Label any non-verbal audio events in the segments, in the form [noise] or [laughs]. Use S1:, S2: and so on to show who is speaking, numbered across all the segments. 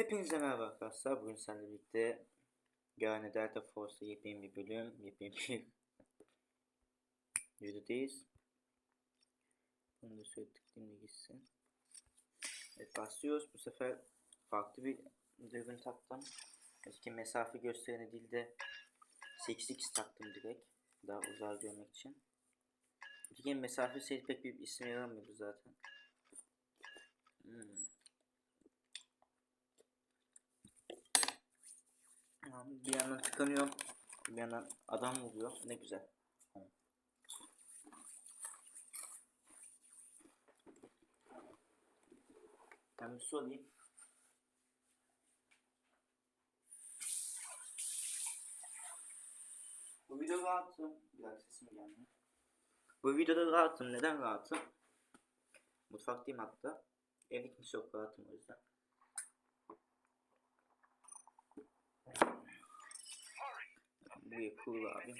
S1: Hepinize merhaba arkadaşlar. Bugün seninle birlikte yani Delta Force'da yepyeni bir bölüm, yepyeni bir [laughs] videodayız. Bunu da şöyle tıklayayım gitsin. Evet başlıyoruz. Bu sefer farklı bir dürbün taktım. Eski mesafe göstereni değil de 8x taktım direkt. Daha uzağa görmek için. Bir mesafe sayısı pek bir isim yaramıyordu zaten. Hmm. Bir yandan tıkanıyorum. Bir yandan adam vuruyor. Ne güzel. Ben bir su alayım. Bu videoda rahatım. Bir dakika sesim gelmiyor. Bu videoda rahatım. Neden rahatım? Mutfaktayım hatta. Evde kimse yok rahatım o yüzden. Bu yapıldı abi.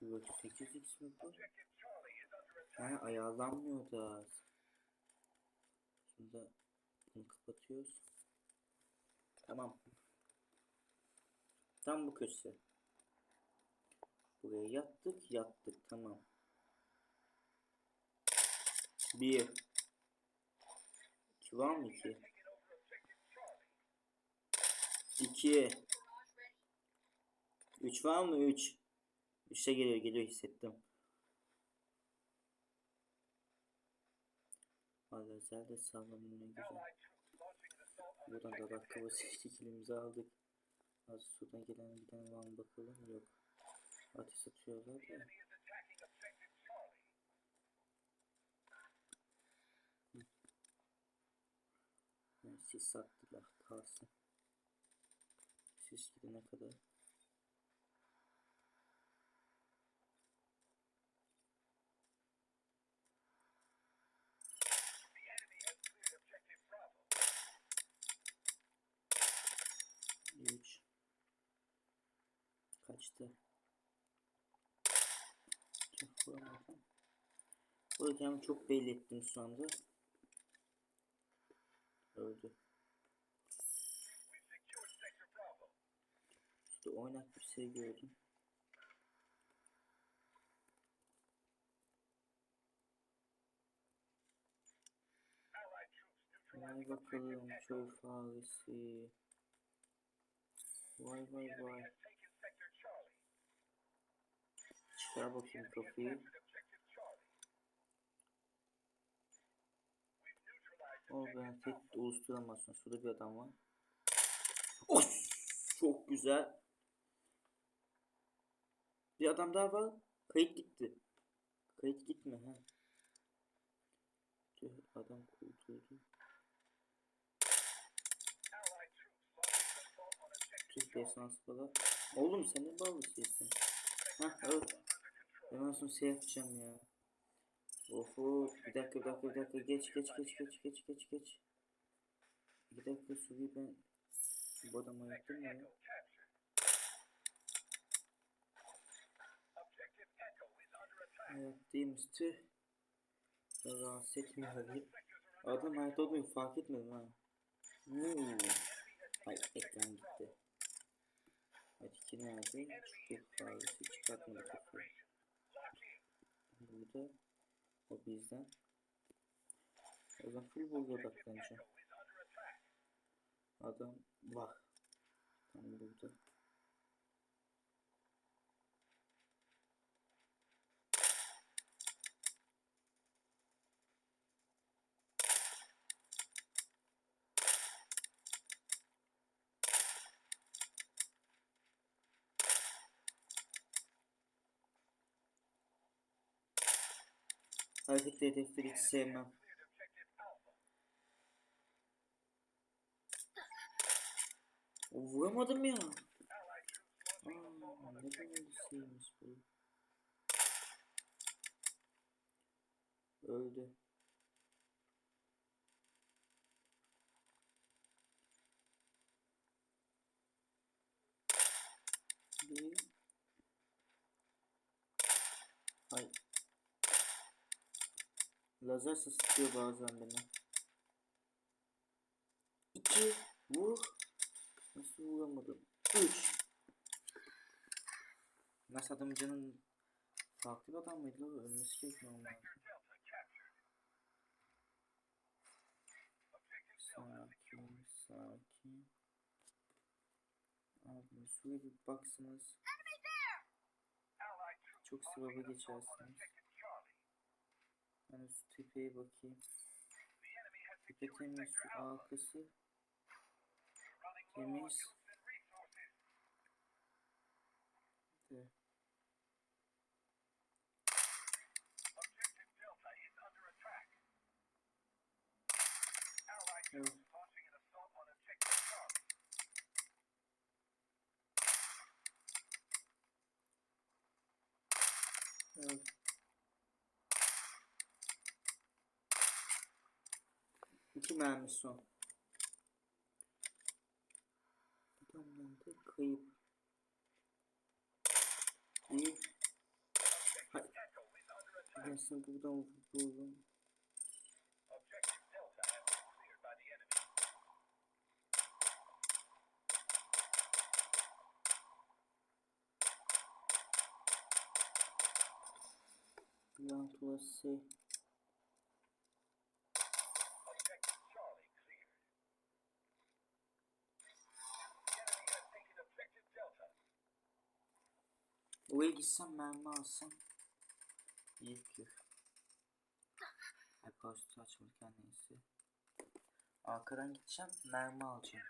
S1: Dur 8x mi bu? Ha ayarlanmıyor da. Şunu da bunu kapatıyoruz. Tamam. Tam bu köşe. Buraya yattık yattık tamam. Bir. İki var mı ki? 2 3 var mı? 3 3'e geliyor geliyor hissettim. Valla özel de sallanıyor ne güzel. Buradan da bak kaba seçtikilimizi aldık. Az sudan gelen giden var mı bakalım yok. Ateş atıyorlar da. Hı. Siz sattılar kalsın. Siz gidene kadar. Üç. Kaçtı? Burada kendimi çok belli ettim şu anda. Öldü. İşte oynak bir şey gördüm. Vay bakalım çöl faresi. Vay vay vay. Çıkar bakayım kafayı. O ben tek oluşturamazsın. Şurada bir adam var. Of! Çok güzel. Bir adam daha var. Kayıt gitti. Kayıt gitme ha. Adam kurtuldu. Tüh desans falan. Oğlum sen ne bağlı şeysin? Hah evet. Ben sonra şey yapacağım ya. Oho bir dakika bir dakika bir dakika geç geç geç geç geç geç geç. Bir dakika suyu ben bu adamı yaptım ya. Değilmiş tüh. Ya Rahatsız etmiyor hadi. Adam hayatta olduğunu fark etmedim ha. Hmm. Ay ekran gitti. Evet iki nerede? Çubuk faresi çıkartmadı kafayı. Burada o bizden. O zaman full burada odaklanacağım. Adam var. Tam burada. Hareketli hedefleri hiç sevmem. O, Vuramadım ya. Aa, ne kadar şeymiş bu. Öldü. Bir. Ay. Lazer sıçrıyor bazen beni. İki. Vur. Nasıl vuramadım? Üç. Nasıl adamın canın farklı bir adam mıydı? Ölmesi gerekiyor normalde. Sakin, sakin. Abi şuraya bir baksanız. Çok sıvaba geçersiniz. Ben şu tepeye bakayım. Tepe temiz, şu arkası temiz. De. Evet. Evet. İki mermi son. Adam nerede? Kayıp. İyi. Hay. Ben sana buradan vururum. Lanet olası. Oraya gitsem mermi alsam. İyi fikir. Ay paraşütü açmadık neyse. Arkadan gideceğim mermi alacağım.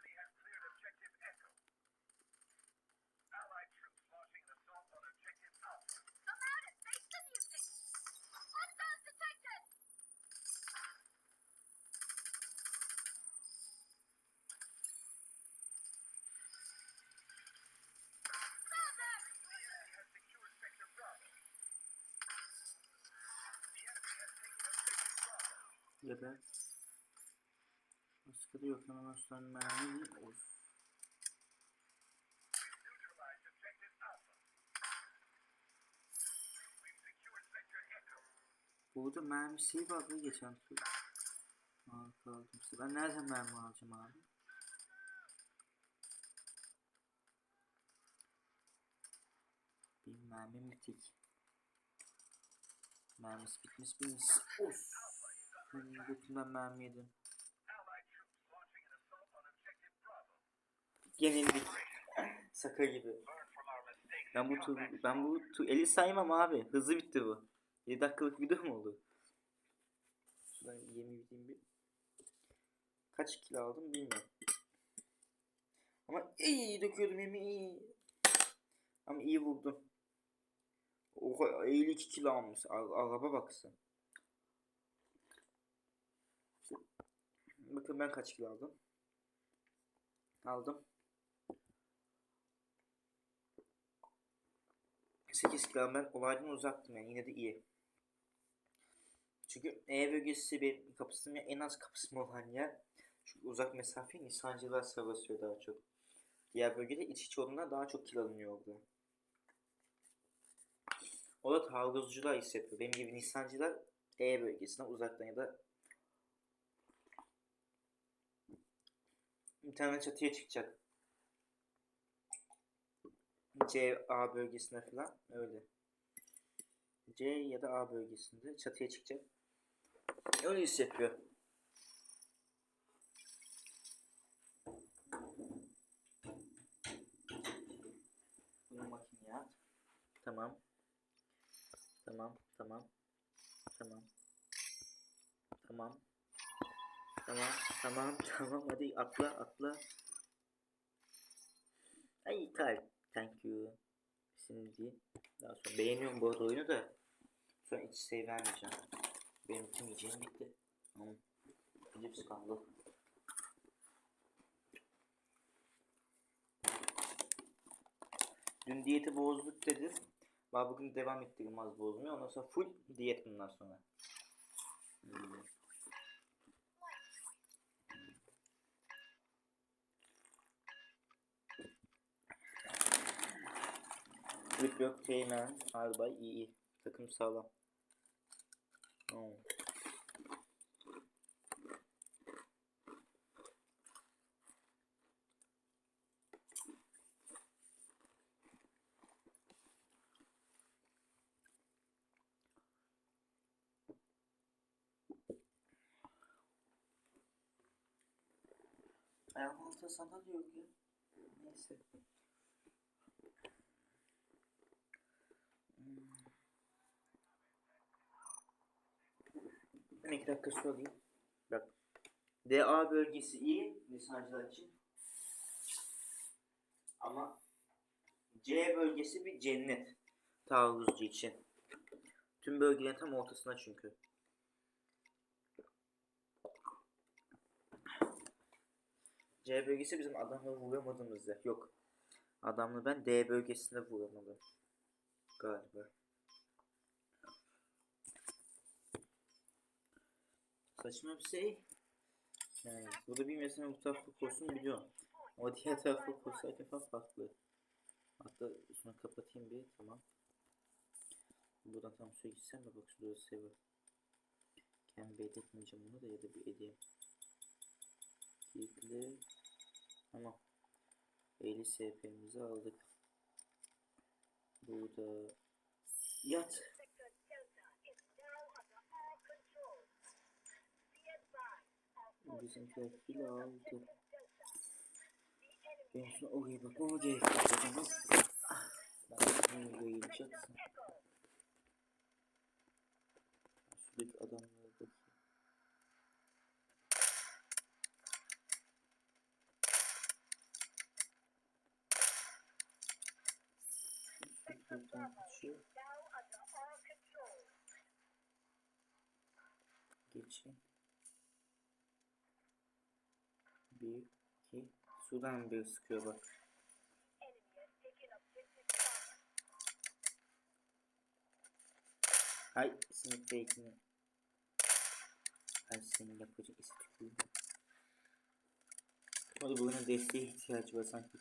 S1: Aslan mermi. Of. Burada mermi şey vardı geçen tur. Aa kaldım. Ben nereden mermi alacağım abi? Bir mermi bitik. Mermisi bitmiş bilmiş. Of. Götümden mermi yedim. Yenildik. Saka gibi. Ben bu tur, ben bu tur, eli saymam abi. Hızlı bitti bu. 7 dakikalık video mu oldu? Ben yemi gideyim bir. Kaç kilo aldım bilmiyorum. Ama iyi döküyordum yemi. Ama iyi vurdum. Oha 52 kilo almış. Ar- araba baksın. Bakın ben kaç kilo aldım. Aldım. 8 kilo ben olaydan uzaktım yani yine de iyi. Çünkü E bölgesi benim kapısım ya en az kapısım olan yer. Çünkü uzak mesafe Nisancılar savaşıyor daha çok. Diğer bölgede iç içe olduğundan daha çok kilo alınıyor orada. O da taarruzcular hissediyor. Benim gibi Nisancılar E bölgesine uzaktan ya da bir tane çatıya çıkacak. C, A bölgesine falan öyle. C ya da A bölgesinde çatıya çıkacak. Öyle hissediyor. Bunu makineye at. Tamam. Tamam, tamam. Tamam. Tamam. Tamam, tamam, [laughs] tamam. Hadi atla, atla. Ay kalp. Thank you. Şimdi daha sonra beğeniyorum bu arada oyunu da. Sonra hiç şey vermeyeceğim. Benim tüm yiyeceğim bitti. Tamam. Cips kaldı. Dün diyeti bozduk dedim. Ben bugün devam ettirdim az bozmuyor. Ondan sonra full diyet bundan sonra. Hmm. Güçlük yok Teğmen. Arbay iyi iyi. Takım sağlam. Hmm. Ayağım altı sandalye yok ya. Neyse. Ben iki dakika su alayım. Bak. DA bölgesi iyi lisancılar için. Ama C bölgesi bir cennet taarruzcu için. Tüm bölgelerin tam ortasına çünkü. C bölgesi bizim adamları vuramadığımız yer. Yok. Adamları ben D bölgesinde vuramadım. Galiba. Saçma bir şey. Yani burada bir mesela bu tarafı koşsun biliyorum. Ama diğer tarafı koşarken falan farklı. Hatta şunu kapatayım bir tamam. Buradan tam su gitsem de bak şurada şey var. Kendim belirtmeyeceğim bunu da ya da bir edeyim. Kilitli. Tamam. 50 SP'mizi aldık. Burada yat. Bizimkiler fil aldı. Ben şuna oraya bakmama gerek yok. Ah, Ben bunu yayılacaksın. Şuradaki adamlara bakayım. Şuradan kaçıyor. Geçin. Bir, iki. Sudan bir sıkıyor bak. Ay senin fake'ini. Ay senin yapacak tükürüyor. Hadi bunun desteğe ihtiyacı var sanki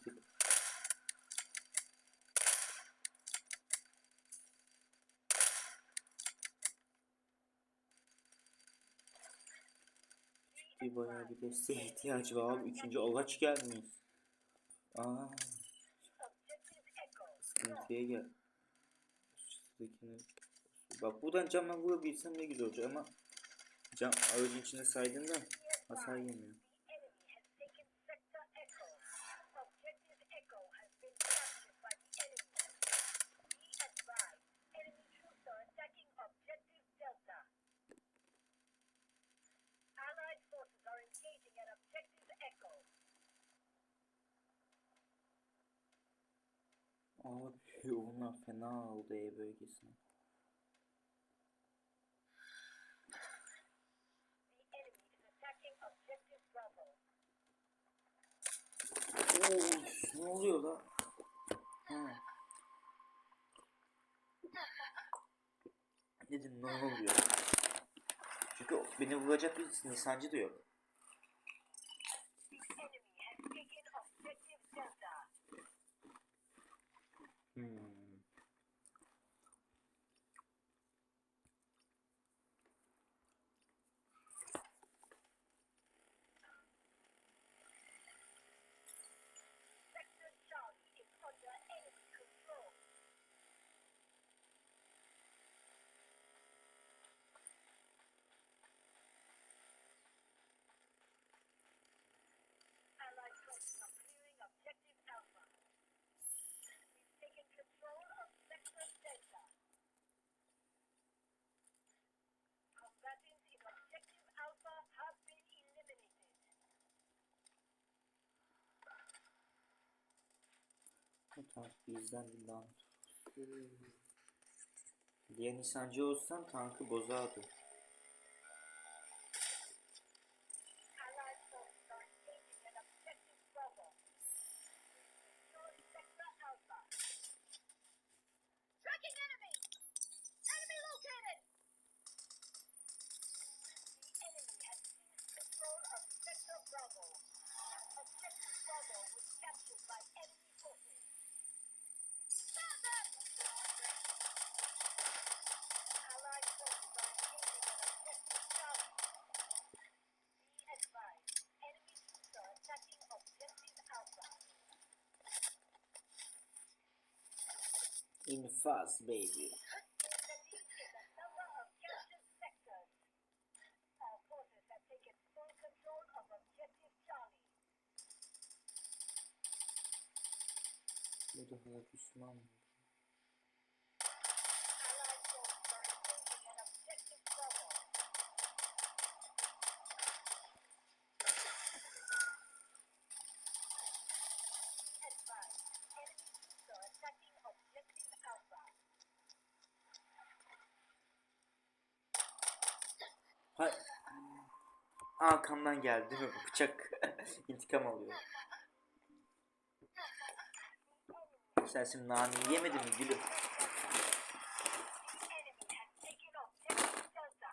S1: Bir bayağı bir desteğe ihtiyacı var abi. Üçüncü ağaç gelmiyor. Aa. Sıkıntıya gel. Bak buradan camdan vurabilsem ne güzel olacak ama cam ağacın içine saydığında hasar yemiyor. Abi [laughs] onlar fena aldı E bölgesine. Of, ne oluyor la? Ha. Dedim ne oluyor? Çünkü beni vuracak bir nisancı da yok. Tank bizden lan. Diğer nisancı olsam tankı bozardı. İnfaz baby. Değil mi? Bıçak [laughs] intikam alıyor. Sen şimdi naneyi yemedin mi gülüm?
S2: The enemy has taken objective Delta.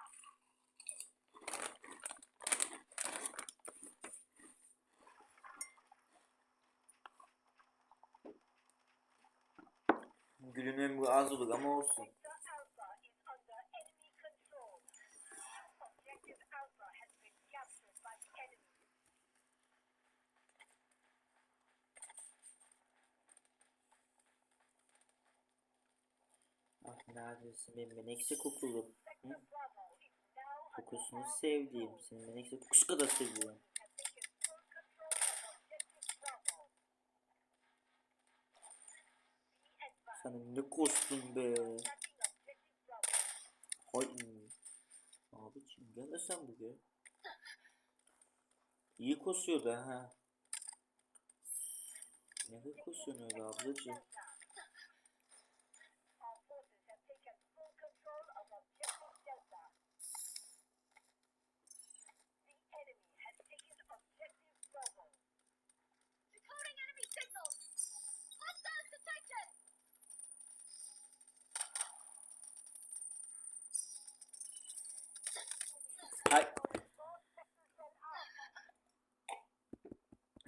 S1: Gülün ömrü az olur ama olsun. Neredesin benim menekşe kokulu. Hı? Kokusunu sevdiğim. Senin menekşe kokusu kadar seviyorum. Sana ne kostun be. Hay. Abiciğim gel sen buraya. İyi kosuyor da ha. Ne kosuyorsun öyle ablacığım?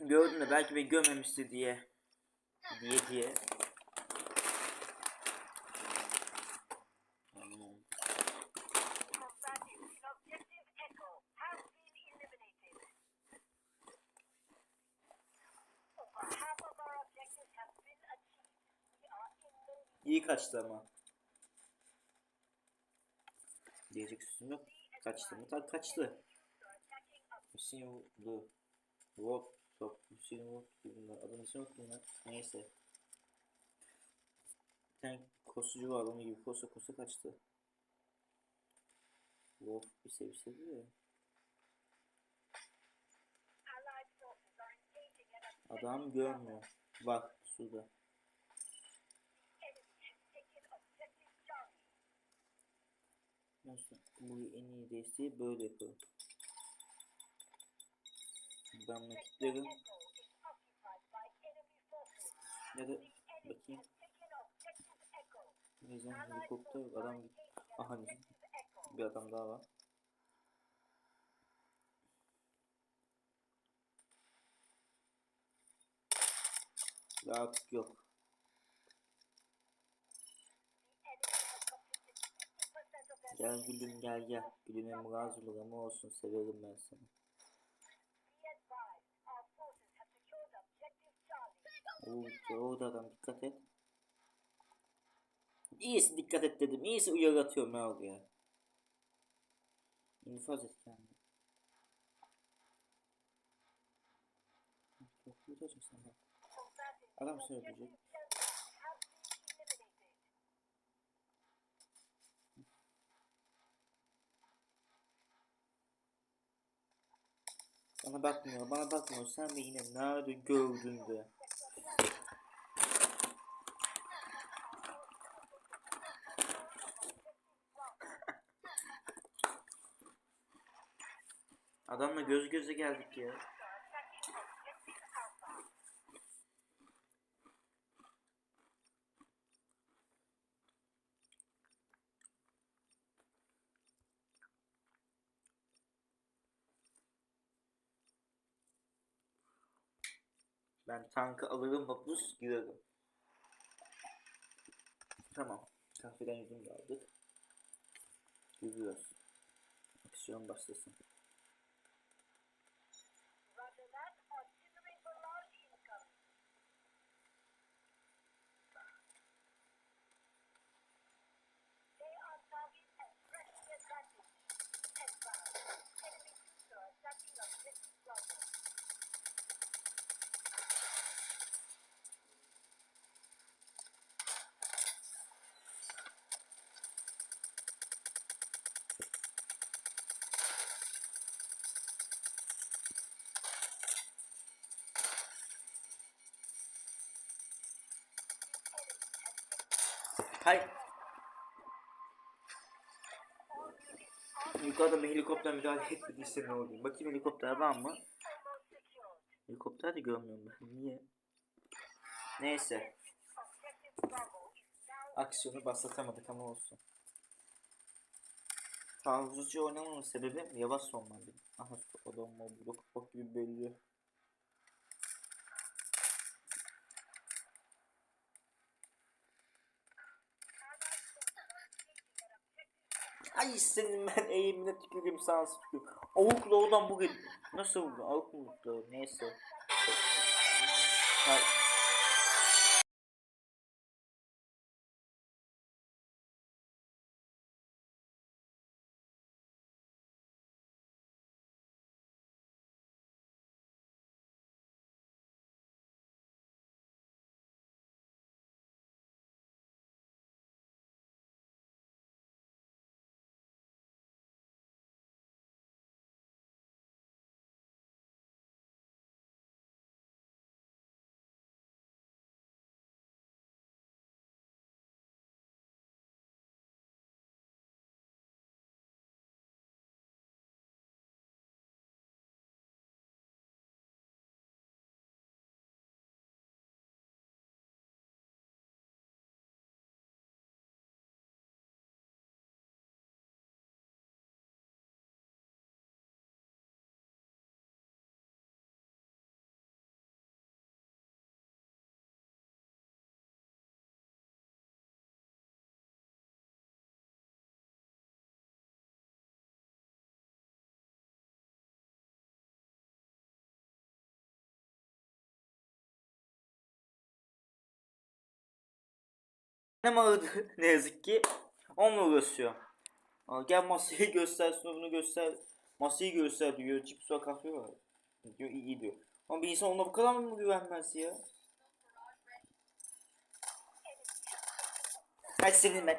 S1: Gördün de belki beni görmemişti diye. Diye diye. İyi kaçtı ama. Diyecek sözüm yok. Kaçtı mı? Tabii kaçtı. Hüseyin Ulu. Wolf. Yok. Hüseyin Wolf gibi bunlar. Adını ismi unuttum lan. Neyse. Bir tane kosucu var. Onun gibi kosa kosa kaçtı. Wolf bir sevse
S2: engaging an objective
S1: Adam görmüyor. Bak suda. Nasıl? Bu en iyi desteği böyle yapalım.
S2: Enemy forces.
S1: Ya da bakayım.
S2: Allied
S1: helikopter adam Aha bir adam daha var. Ya artık yok.
S2: The enemy has completed 50% of their
S1: Gel gülüm gel gel. Gülüme muraz olur ama olsun severim ben seni. Oo, orada adam dikkat et. İyisi dikkat et dedim. İyisi uyarı atıyorum ben oraya. İnfaz et kendini. Bak.
S2: Combative
S1: Adam
S2: eliminated.
S1: Bana bakmıyor, bana bakmıyor. Sen yine nerede gördün de. Adamla göz göze geldik ya. Ben tankı alırım mapus girerim. Tamam. Kahveden da aldık. Yürüyoruz. Aksiyon başlasın. Müdahale etmediyse ne oluyor? Bakayım helikopter var mı? Helikopter de görmüyorum ben. Niye? Neyse. Aksiyonu başlatamadık ama olsun. Taarruzcu oynamamın sebebi yavaş sonlandı. Aha var burada kapak gibi belli. Ay senin ben [laughs] eğimine tüküreyim sana tüküreyim. Avukla oradan bu gel- Nasıl oldu? Avuk mu vurdu? Neyse. Ha, Annem aradı [laughs] ne yazık ki. Onunla uğraşıyor. Aa, gel masayı [laughs] göster, sunumunu göster. Masayı göster diyor. Cips ve kahve var. Diyor iyi diyor. Ama bir insan ona bu kadar mı güvenmez ya? Hadi senin ben.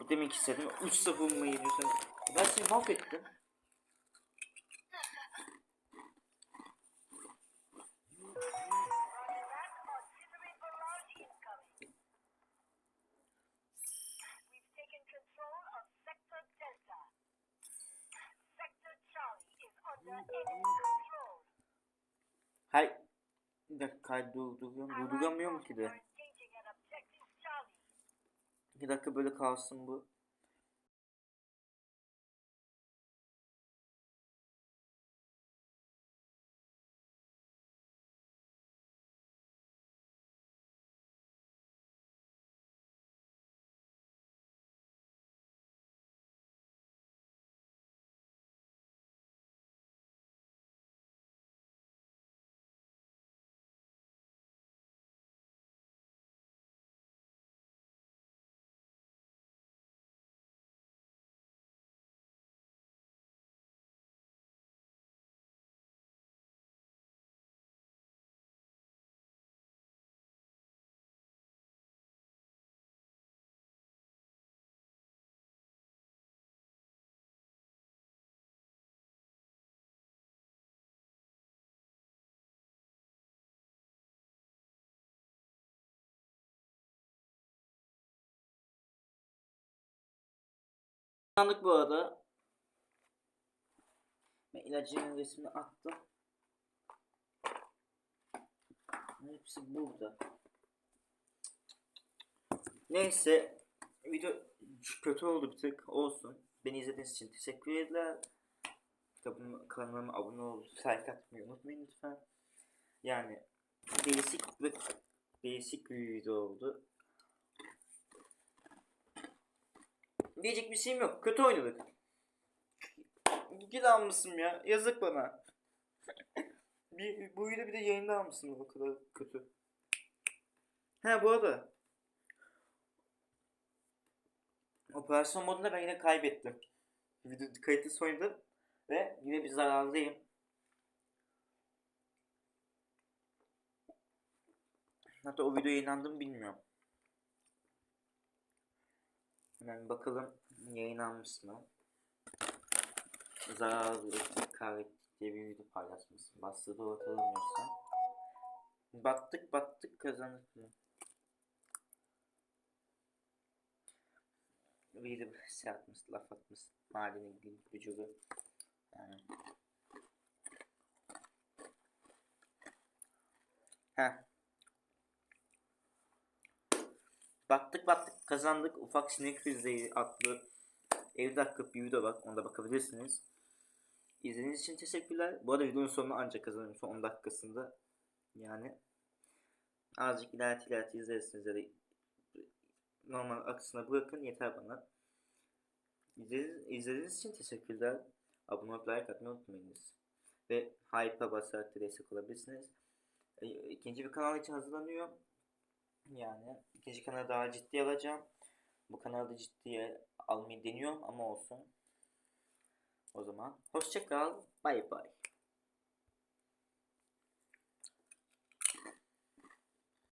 S1: Bu demek istedim. 3-0 mı yeniyorsun? Ben seni mahvettim. Hay. Bir dakika durduruyorum. Durduramıyorum ki de. Bir dakika böyle kalsın bu. Anlık bu arada. Ben ilacının resmini attım. Hepsi burada. Neyse. Video kötü oldu bir tık. Olsun. Beni izlediğiniz için teşekkür ederim. Kitabıma, kanalıma abone olup like atmayı unutmayın lütfen. Yani değişik ve değişik bir video oldu. Diyecek bir şeyim yok. Kötü oynadık. Git almışsın ya. Yazık bana. bir, bu video bir de yayında almışsın o kadar kötü. Ha bu arada. Operasyon modunda ben yine kaybettim. Video kayıtlı oynadım. Ve yine bir zarardayım. Hatta o video yayınlandı mı bilmiyorum. Hemen bakalım yayınlanmış mı? Zararlı kahve diye bir video paylaşmışsın. Bastığı doğru hatırlamıyorsam. Battık battık kazandık mı? biri şey atmış, laf atmış. Mahallenin gül bücürü. Yani. Heh. Battık battık kazandık. Ufak Sinek Rizde'yi adlı 50 dakikalık bir video var. Ona da bakabilirsiniz. İzlediğiniz için teşekkürler. Bu arada videonun sonunu ancak kazanırım son 10 dakikasında. Yani azıcık ileride ileride izlersiniz ya da normal aksına bırakın yeter bana. İzlediğiniz, izlediğiniz için teşekkürler. Abone olup like atmayı unutmayınız. Ve hype'a basarak da destek olabilirsiniz. E, İkinci bir kanal için hazırlanıyor. Yani ikinci kanalı daha ciddi alacağım. Bu kanalı da ciddiye almayı deniyorum ama olsun. O zaman hoşça kal. Bay bay.